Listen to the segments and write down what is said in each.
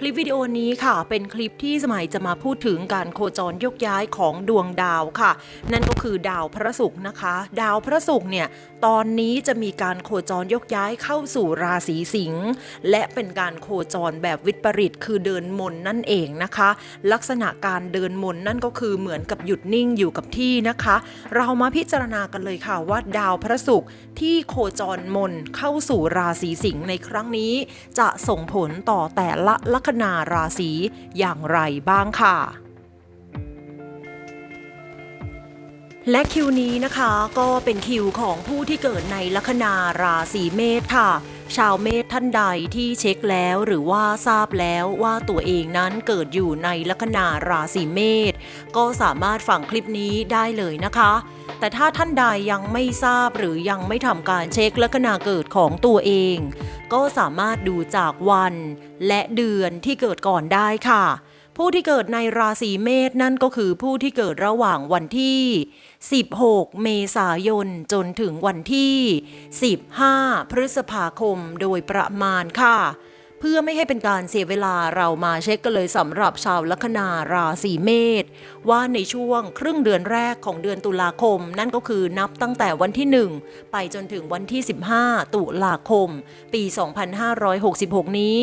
คลิปวิดีโอนี้ค่ะ เป็นคลิปที่สมัยจะมาพูดถึงการโคจรยกย้ายของดวงดาวค่ะ นั่นก็คือดาวพระศุกร์นะคะ ดาวพระศุกร์เนี่ยตอนนี้จะมีการโคจรยกย้ายเข้าสู่ราศีสิงห์และเป็นการโคจรแบบวิปริตคือเดินมนนั่นเองนะคะ ลักษณะการเดินมนนั่นก็คือเหมือนกับหยุดนิ่งอยู่กับที่นะคะ เรามาพิจารณากันเลยค่ะว่าดาวพระศุกร์ที่โคจรมนเข้าสู่ราศีสิงห์ในครั้งนี้ จะส่งผลต่อแต่ละลัคนาราศีอย่างไรบ้างค่ะ และคิวนี้นะคะก็เป็นคิวของผู้ที่เกิดในลัคนาราศีเมษค่ะ ชาวเมษท่านใดที่เช็คแล้วหรือว่าทราบแล้วว่าตัวเองนั้นเกิดอยู่ในลัคนาราศีเมษก็สามารถฟังคลิปนี้ได้เลยนะคะ แต่ถ้าท่านใดยังไม่ทราบหรือยังไม่ทำการเช็คลัคนาเกิดของตัวเอง ก็สามารถดูจากวัน และเดือนที่เกิดก่อนได้ค่ะ ผู้ที่เกิดในราศีเมษนั่นก็คือผู้ที่เกิดระหว่างวันที่ 16 เมษายน จนถึงวันที่ 15 พฤษภาคมโดยประมาณค่ะ พื่อไม่ให้เป็นการเสียเวลาเรามาเช็คกันเลยสำหรับชาวลัคนาราศีเมษว่าในช่วงครึ่งเดือนแรกของเดือนตุลาคม นั่นก็คือนับตั้งแต่วันที่ 1 ไปจนถึงวันที่ 15 ตุลาคม ปี 2566 นี้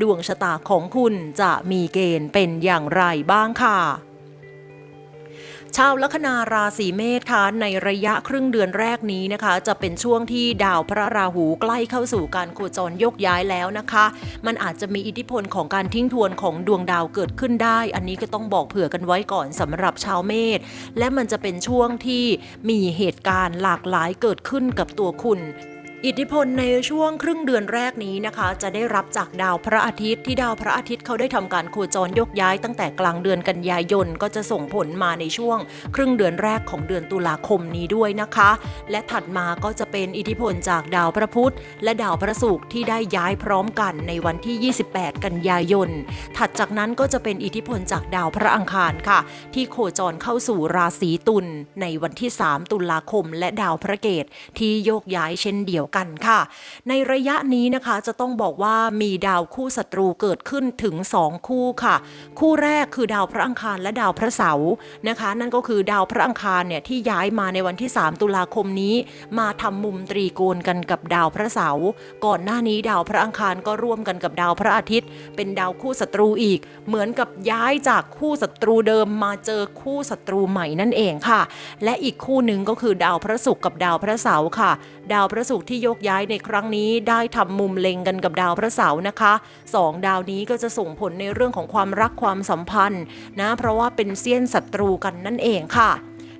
ดวงชะตาของคุณจะมีเกณฑ์เป็นอย่างไรบ้างค่ะ ชาวลัคนาราศีเมษค่ะในระยะครึ่งเดือนแรกนี้นะคะ จะเป็นช่วงที่ดาวพระราหูใกล้เข้าสู่การโคจรยกย้ายแล้วนะคะ มันอาจจะมีอิทธิพลของการทิ้งทวนของดวงดาวเกิดขึ้นได้ อันนี้ก็ต้องบอกเผื่อกันไว้ก่อนสำหรับชาวเมษและมันจะเป็นช่วงที่มีเหตุการณ์หลากหลายเกิดขึ้นกับตัวคุณ อิทธิพลในช่วงครึ่งเดือนแรกนี้นะคะ จะได้รับจากดาวพระอาทิตย์ที่ดาวพระอาทิตย์เขาได้ทำการโคจรยกย้ายตั้งแต่กลางเดือนกันยายนก็จะส่งผลมาในช่วง ครึ่งเดือนแรกของเดือนตุลาคมนี้ด้วยนะคะ และถัดมาก็จะเป็นอิทธิพลจากดาวพระพุธ และดาวพระศุกร์ที่ได้ย้ายพร้อมกันในวันที่ 28 กันยายน ถัดจากนั้นก็จะเป็นอิทธิพลจากดาวพระอังคารค่ะ ที่โคจรเข้าสู่ราศีตุลในวันที่ 3 ตุลาคม และดาวพระเกตที่โยกย้ายเช่นเดียวกันค่ะ ในระยะนี้นะคะจะต้องบอกว่ามีดาวคู่ศัตรูเกิดขึ้นถึง 2 คู่ค่ะ คู่แรกคือดาวพระอังคารและดาวพระเสาร์นะคะ นั่นก็คือดาวพระอังคารเนี่ยที่ย้ายมาในวันที่ 3 ตุลาคมนี้ มาทำมุมตรีโกณกันกับดาวพระเสาร์ก่อนหน้านี้ดาวพระอังคารก็ร่วมกันกับดาวพระอาทิตย์ เป็นดาวคู่ศัตรูอีก เหมือนกับย้ายจากคู่ศัตรูเดิมมาเจอคู่ศัตรูใหม่นั่นเองค่ะ และอีกคู่หนึ่งก็คือดาวพระศุกร์กับดาวพระเสาร์ค่ะ ดาวพระศุกร์ที่ยกย้ายในครั้งนี้ได้ทำมุมเล็งกันกับดาวพระเสาร์นะคะสองดาวนี้ก็จะส่งผลในเรื่องของความรักความสัมพันธ์นะเพราะว่าเป็นเสี้ยนศัตรูกันนั่นเองค่ะ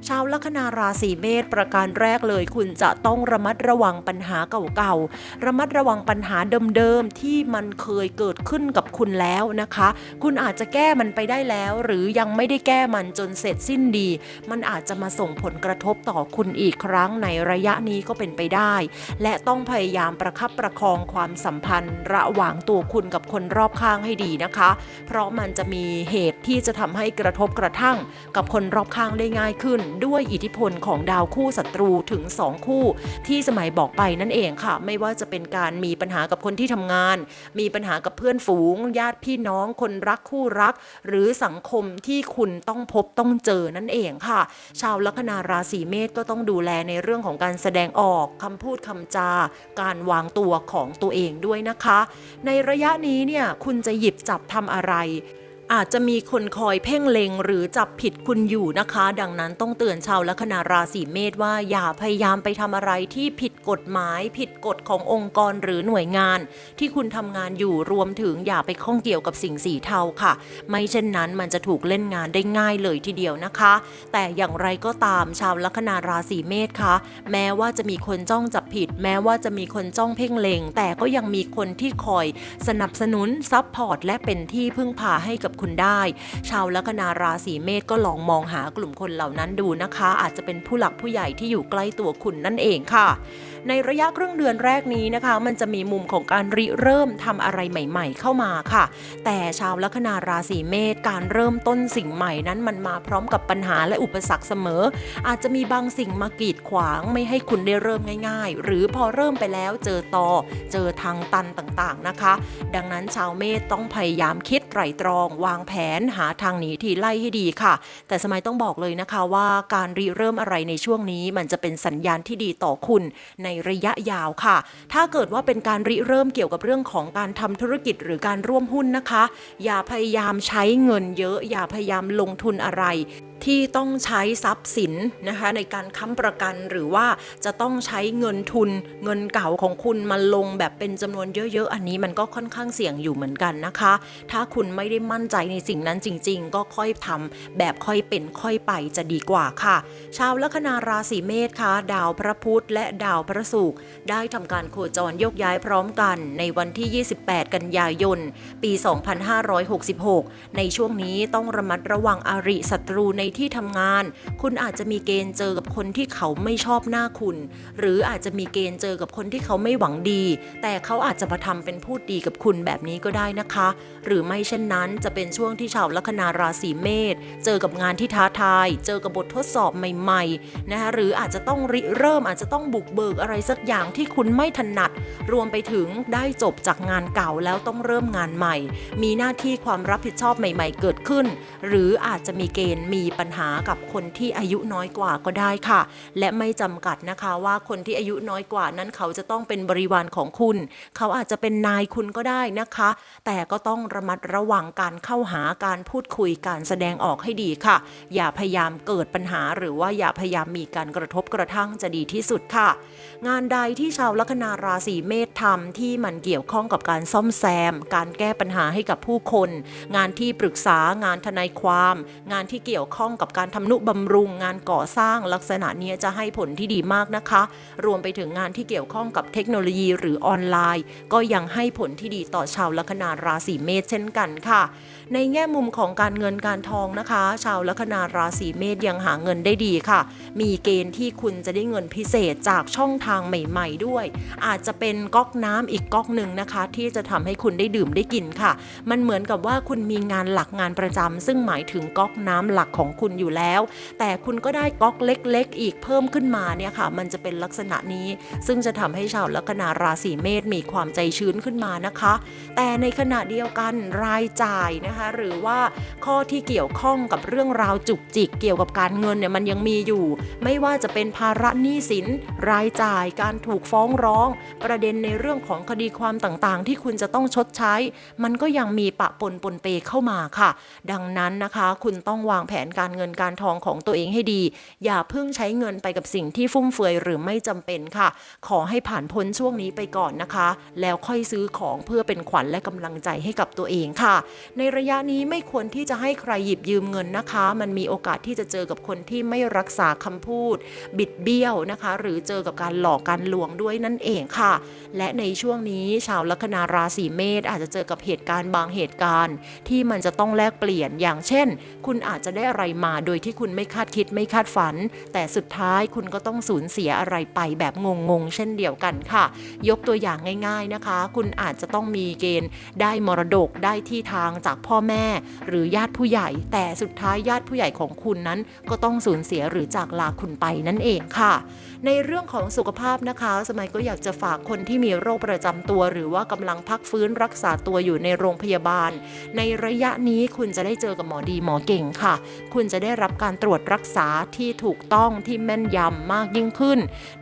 ชาวลัคนาราศีเมษประการแรกเลย คุณจะต้องระมัดระวังปัญหาเก่าๆ ระมัดระวังปัญหาเดิมๆ ที่มันเคยเกิดขึ้นกับคุณแล้วนะคะ คุณอาจจะแก้มันไปได้แล้ว หรือยังไม่ได้แก้มันจนเสร็จสิ้นดี มันอาจจะมาส่งผลกระทบต่อคุณอีกครั้งในระยะนี้ก็เป็นไปได้ และต้องพยายามประคับประคองความสัมพันธ์ ระหว่างตัวคุณกับคนรอบข้างให้ดีนะคะ เพราะมันจะมีเหตุที่จะทำให้กระทบกระทั่ง กับคนรอบข้างได้ง่ายขึ้นด้วยอิทธิพลของดาวคู่ศัตรูถึง 2 คู่ ที่สมัยบอกไปนั่นเองค่ะ ไม่ว่าจะเป็นการมีปัญหากับคนที่ทำงาน มีปัญหากับเพื่อนฝูง ญาติพี่น้องคนรักคู่รัก หรือสังคมที่คุณต้องพบต้องเจอนั่นเองค่ะ ชาวลัคนาราศีเมษก็ต้องดูแลในเรื่องของการแสดงออกคำพูดคำจา การวางตัวของตัวเองด้วยนะคะ ในระยะนี้เนี่ยคุณจะหยิบจับทำอะไร อาจจะมีคนคอยเพ่งเล็งหรือจับผิดคุณอยู่นะคะ ดังนั้นต้องเตือนชาวลัคนาราศีเมษว่าอย่าพยายามไปทำอะไรที่ผิดกฎหมาย ผิดกฎขององค์กรหรือหน่วยงาน ที่คุณทำงานอยู่รวมถึงอย่าไปข้องเกี่ยวกับสิ่งสีเทาค่ะ ไม่เช่นนั้นมันจะถูกเล่นงานได้ง่ายเลยทีเดียวนะคะ แต่อย่างไรก็ตามชาวลัคนาราศีเมษคะแม้ว่าจะมีคนจ้องจับผิด แม้ว่าจะมีคนจ้องเพ่งเล็ง แต่ก็ยังมีคนที่คอยสนับสนุนซัพพอร์ตและเป็นที่พึ่งพาให้กับคุณได้ ชาวลัคนาราศีเมษก็ลองมองหากลุ่มคนเหล่านั้นดูนะคะ อาจจะเป็นผู้หลักผู้ใหญ่ที่อยู่ใกล้ตัวคุณนั่นเองค่ะในระยะครึ่งเดือนแรกนี้นะคะ มันจะมีมุมของการริเริ่มทำอะไรใหม่ ๆ เข้ามาค่ะ แต่ชาวลัคนาราศีเมษการเริ่มต้นสิ่งใหม่นั้นมันมาพร้อมกับปัญหาและอุปสรรคเสมอ อาจจะมีบางสิ่งมากีดขวางไม่ให้คุณได้เริ่มง่าย ๆ หรือพอเริ่มไปแล้วเจอตอเจอทางตันต่างๆนะคะ ดังนั้นชาวเมษต้องพยายามคิดไตรตรอง วางแผนหาทางหนีทีไล่ให้ดีค่ะ แต่สมัยต้องบอกเลยนะคะว่าการริเริ่มอะไรในช่วงนี้มันจะเป็นสัญญาณที่ดีต่อคุณในระยะยาวค่ะ ถ้าเกิดว่าเป็นการริเริ่มเกี่ยวกับเรื่องของการทำธุรกิจหรือการร่วมหุ้นนะคะ อย่าพยายามใช้เงินเยอะ อย่าพยายามลงทุนอะไร ที่ต้องใช้ทรัพย์สินนะคะในการค้ำประกันหรือว่าจะต้องใช้เงินทุนเงินเก่าของคุณมาลงแบบเป็นจำนวนเยอะๆ อันนี้มันก็ค่อนข้างเสี่ยงอยู่เหมือนกันนะคะ ถ้าคุณไม่ได้มั่นใจในสิ่งนั้นจริง ๆ ก็ค่อยทำแบบค่อยเป็นค่อยไปจะดีกว่าค่ะ ชาวลัคนาราศีเมษคะดาวพระพุธและดาวพระศุกร์ได้ทำการโคจรโยกย้ายพร้อมกัน ในวันที่ 28 กันยายน ปี 2566 ในช่วงนี้ต้องระมัดระวังอาริศัตรูในที่ทำงาน คุณอาจจะมีเกณฑ์เจอกับคนที่เขาไม่ชอบหน้าคุณ หรืออาจจะมีเกณฑ์เจอกับคนที่เขาไม่หวังดี แต่เขาอาจจะมาทำเป็นพูดดีกับคุณแบบนี้ก็ได้นะคะ หรือไม่เช่นนั้นจะเป็นช่วงที่ชาวลัคนาราศีเมษเจอกับงานที่ท้าทาย เจอกับบททดสอบใหม่ๆนะคะหรืออาจจะต้องริเริ่มอาจจะต้องบุกเบิกอะไรสักอย่างที่คุณไม่ถนัด รวมไปถึงได้จบจากงานเก่าแล้วต้องเริ่มงานใหม่ มีหน้าที่ความรับผิดชอบใหม่ ๆ เกิดขึ้น หรืออาจจะมีเกณฑ์มีปัญหากับคนที่อายุน้อยกว่าก็ได้ค่ะ และไม่จำกัดนะคะว่าคนที่อายุน้อยกว่านั้นเขาจะต้องเป็นบริวารของคุณ เขาอาจจะเป็นนายคุณก็ได้นะคะ แต่ก็ต้องระมัดระวังการเข้าหาการพูดคุยการแสดงออกให้ดีค่ะ อย่าพยายามเกิดปัญหา หรือว่าอย่าพยายามมีการกระทบกระทั่งจะดีที่สุดค่ะ งานใดที่ชาวลัคนาราศีเมษทำที่มันเกี่ยวข้องกับการซ่อมแซม การแก้ปัญหาให้กับผู้คน งานที่ปรึกษางานทนายความ งานที่เกี่ยวข้องกับการทำนุบำรุงงานก่อสร้างลักษณะนี้จะให้ผลที่ดีมากนะคะ รวมไปถึงงานที่เกี่ยวข้องกับเทคโนโลยีหรือออนไลน์ ก็ยังให้ผลที่ดีต่อชาวลัคนาราศีเมษเช่นกันค่ะ ในแง่มุมของการเงินการทองนะคะ ชาวลัคนาราศีเมษยังหาเงินได้ดีค่ะ มีเกณฑ์ที่คุณจะได้เงินพิเศษจากช่องทางใหม่ ๆ ด้วย อาจจะเป็นก๊อกน้ำอีกก๊อกหนึ่งนะคะ ที่จะทำให้คุณได้ดื่มได้กินค่ะ มันเหมือนกับว่าคุณมีงานหลักงานประจำซึ่งหมายถึงก๊อกน้ำหลักของคุณอยู่แล้ว แต่คุณก็ได้ก๊อกเล็ก ๆ อีกเพิ่มขึ้นมาเนี่ยค่ะ มันจะเป็นลักษณะนี้ ซึ่งจะทำให้ชาวลัคนาราศีเมษมีความใจชื้นขึ้นมานะคะ แต่ในขณะเดียวกันรายจ่ายนะคะ หรือว่าข้อที่เกี่ยวข้องกับเรื่องราวจุกจิกเกี่ยวกับการเงินเนี่ยมันยังมีอยู่ ไม่ว่าจะเป็นภาระหนี้สิน รายจ่ายการถูกฟ้องร้อง ประเด็นในเรื่องของคดีความต่างๆ ที่คุณจะต้องชดใช้ มันก็ยังมีปะปนปนเปเข้ามาค่ะ ดังนั้นนะคะ คุณต้องวางแผนการเงินการทองของตัวเองให้ดี อย่าเพิ่งใช้เงินไปกับสิ่งที่ฟุ่มเฟือยหรือไม่จำเป็นค่ะ ขอให้ผ่านพ้นช่วงนี้ไปก่อนนะคะ แล้วค่อยซื้อของเพื่อเป็นขวัญและกำลังใจให้กับตัวเองค่ะ ในระยะนี้ไม่ควรที่จะให้ใครหยิบยืมเงินนะคะ มันมีโอกาสที่จะเจอกับคนที่ไม่รักษาคำพูด บิดเบี้ยวนะคะ หรือเจอกับการหลอกการลวงด้วยนั่นเองค่ะ และในช่วงนี้ชาวลัคนาราศีเมษอาจจะเจอกับเหตุการณ์บางเหตุการณ์ ที่มันจะต้องแลกเปลี่ยนอย่างเช่น คุณอาจจะได้อะไรมาโดยที่คุณไม่คาดคิดไม่คาดฝัน แต่สุดท้ายคุณก็ต้องสูญเสียอะไรไปแบบงงๆ เช่นเดียวกันค่ะ ยกตัวอย่างง่าย ๆนะคะ คุณอาจจะต้องมีเกณฑ์ได้มรดกได้ที่ทางจากพ่อแม่ หรือญาติผู้ใหญ่ แต่สุดท้ายญาติผู้ใหญ่ของคุณนั้น ก็ต้องสูญเสียหรือจากลาคุณไปนั่นเองค่ะ ในเรื่องของสุขภาพนะคะ สมัยก็อยากจะฝากคนที่มีโรคประจำตัว หรือว่ากำลังพักฟื้นรักษาตัวอยู่ในโรงพยาบาล ในระยะนี้คุณจะได้เจอกับหมอดีหมอเก่งค่ะคุคุณจะได้รับการตรวจรักษาที่ถูกต้องที่แม่นยำมากยิ่งขึ้น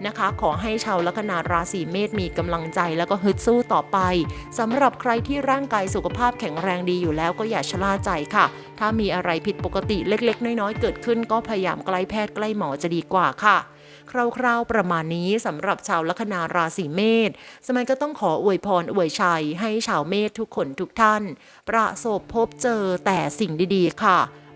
นะคะ ขอให้ชาวลัคนาราศีเมษมีกำลังใจแล้วก็ฮึดสู้ต่อไปสำหรับใครที่ร่างกายสุขภาพแข็งแรงดีอยู่แล้วก็อย่าชะล่าใจค่ะ ถ้ามีอะไรผิดปกติเล็ก ๆ น้อยๆเกิดขึ้น ก็พยายามใกล้แพทย์ใกล้หมอจะดีกว่าค่ะคร่าวๆประมาณนี้สำหรับชาวลัคนาราศีเมษ สมัยก็ต้องขออวยพรอวยชัยให้ชาวเมษทุกคนทุกท่าน ประสบพบเจอแต่สิ่งดีๆค่ะ